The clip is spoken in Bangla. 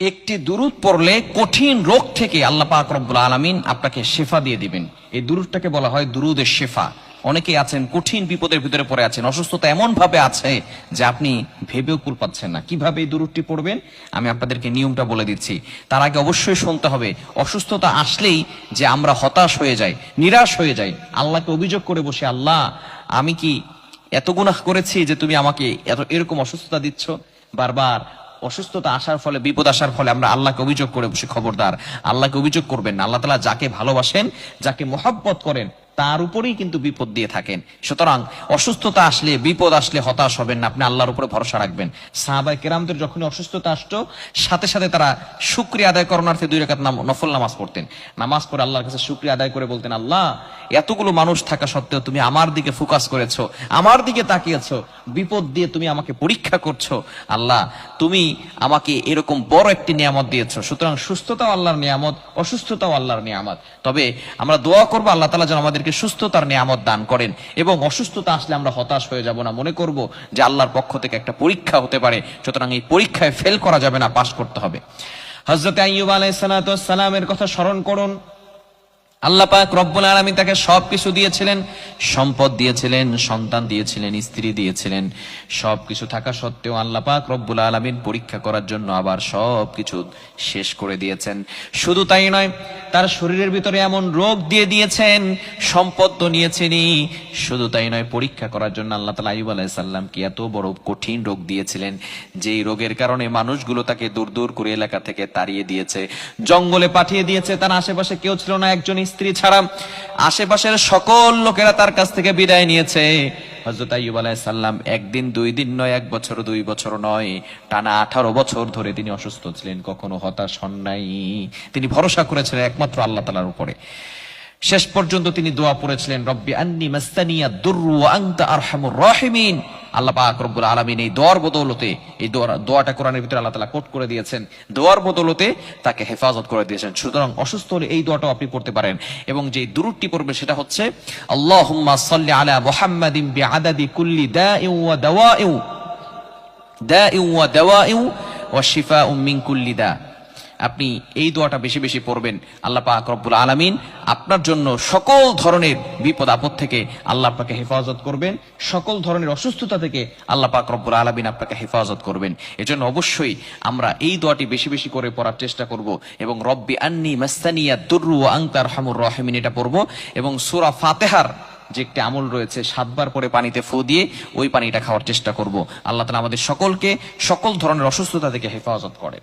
একটি দুরুদ পড়লে কঠিন রোগ থেকে আল্লাহ পাক রব্বুল আলমিন আপনাকে শেফা দিয়ে দিবেন। এই দুরুদটাকে বলা হয় দুরুদের শেফা। অনেকেই আছেন, কঠিন বিপদের ভিতরে পড়ে আছেন, অসুস্থতা এমন ভাবে আছে যে আপনি ভেবেও কুল পাচ্ছেন না। কীভাবে এই দুরুদটি পড়বেন? আমি আপনাদেরকে নিয়মটা বলে দিচ্ছি। তার আগে অবশ্যই শুনতে হবে, অসুস্থতা আসলেই যে আমরা হতাশ হয়ে যাই, নিরাশ হয়ে যাই, আল্লাহকে অভিযোগ করে বসে, আল্লাহ, আমি কি এত গুনাহ করেছি যে তুমি আমাকে এত এরকম অসুস্থতা দিচ্ছ? বারবার অসুস্থতা আসার ফলে, বিপদ আসার ফলে আমরা আল্লাহকে অভিযোগ করে বসে, খবরদার। আল্লাহকে অভিযোগ করবেন না। আল্লাহ তালা যাকে ভালোবাসেন, যাকে মোহাব্বত করেন তার উপরেই কিন্তু বিপদ দিয়ে থাকেন। সুতরাং অসুস্থতা আসলে, বিপদ আসলে হতাশ হবেন না, আপনি আল্লাহর উপরে ভরসা রাখবেন। সাহাবাই কেরামদের যখনই অসুস্থতা আসতো, সাথে সাথে তারা শুক্রিয়া আদায় করণার্থে দুই রেখাত নাম নফল নামাজ পড়তেন। নামাজ পড়ে আল্লাহর কাছে শুক্রিয়া আদায় করে বলতেন, আল্লাহ, এতগুলো মানুষ থাকা সত্ত্বেও তুমি আমার দিকে ফোকাস করেছ, আমার দিকে তাকিয়েছো, বিপদ দিয়ে তুমি আমাকে পরীক্ষা করছ। আল্লাহ, তুমি আমাকে এরকম বড় একটি নিয়ামত দিয়েছ। সুতরাং সুস্থতাও আল্লাহর নিয়ামত, অসুস্থতাও আল্লাহর নিয়ামত। তবে আমরা দোয়া করব, আল্লাহ তালা যেন আমাদেরকে সুস্থতার নিয়ামত দান করেন এবং অসুস্থতা আসলে আমরা হতাশ হয়ে যাব না। মনে করব যে আল্লাহর পক্ষ থেকে একটা পরীক্ষা হতে পারে, সুতরাং এই পরীক্ষায় ফেল করা যাবে না, পাশ করতে হবে। হজরত আইয়ুব আলাইসালামের কথা স্মরণ করুন। আল্লাহ পাক রব্বুল আলমী তাকে সবকিছু দিয়েছিলেন, সম্পদ দিয়েছিলেন, সন্তান দিয়েছিলেন, স্ত্রী দিয়েছিলেন। সবকিছু থাকা সত্ত্বেও আল্লাহ পাক রব্বুল আলমিন পরীক্ষা করার জন্য আবার সবকিছু শেষ করে দিয়েছেন। শুধু তাই নয়, তার শরীরের ভিতরে এমন রোগ দিয়ে দিয়েছেন, সম্পদ তো নিয়েছেনই। শুধু তাই নয়, পরীক্ষা করার জন্য আল্লাহ তালা আইব আলাইসাল্লামকে এত বড় কঠিন রোগ দিয়েছিলেন, যেই রোগের কারণে মানুষগুলো তাকে দূর দূর করে এলাকা থেকে তাড়িয়ে দিয়েছে। জঙ্গলে পাঠিয়ে দিয়েছে, তার আশেপাশে কেউ ছিল না একজন স্ত্রী ছাড়া আশেপাশের সকল লোকেরা তার কাছ থেকে বিদায় নিয়েছে। হজরত আইব আলাইসাল্লাম একদিন, দুই দিন নয়, এক বছর, দুই বছর নয়, টানা আঠারো বছর ধরে তিনি অসুস্থ ছিলেন, কখনো হতাশ হন নাই। তিনি ভরসা করেছিলেন একমাত্র আল্লাহ তালার উপরে। শেষ পর্যন্ত তিনি দোয়া পড়েছিলেন, রব্বি আন্নি মাস্তানিয়া দুররু ওয়া আনতা আরহামুর রাহিমিন। আল্লাহ পাক রব্বুল আলামিন এই দোয়ার বদৌলতে এই দোয়াটা কোরআনের ভিতরে আল্লাহ তাআলা কোট করে দিয়েছেন। দোয়ার বদৌলতে তাকে হেফাজত করে দিয়েছেন। সুতরাং অসুস্থ হলে এই দোয়াটাও আপনি পড়তে পারেন। এবং যে দুরুদটি পড়বেন সেটা হচ্ছে, আল্লাহুম্মা সাল্লি আলা মুহাম্মাদিন বিআদাদি কুল্লি দাইউ ওয়া দাওয়াইউ দাইউ ওয়া দাওয়াইউ ওয়া শিফাউম মিন কুল্লি দা। আপনি এই দোয়াটা বেশি বেশি পড়বেন। আল্লাহ পাক রব্বুল আলামিন আপনার জন্য সকল ধরনের বিপদ আপদ থেকে আল্লাহ আপনাকে হেফাজত করবেন। সকল ধরনের অসুস্থতা থেকে আল্লাহ পাক রব্বুল আলামিন আপনাকে হেফাজত করবেন। এজন্য অবশ্যই আমরা এই দোয়াটি বেশি বেশি করে পড়ার চেষ্টা করব এবং রব্বি আন্নি মাস্তানিয়া দুররু ওয়া আনতার হামুর রহিমিন এটা পড়ব এবং সূরা ফাতেহার যে একটি আমল রয়েছে সাতবার পরে পানিতে ফু দিয়ে ওই পানিটা খাওয়ার চেষ্টা করব। আল্লাহ তালা আমাদের সকলকে সকল ধরনের অসুস্থতা থেকে হেফাজত করে।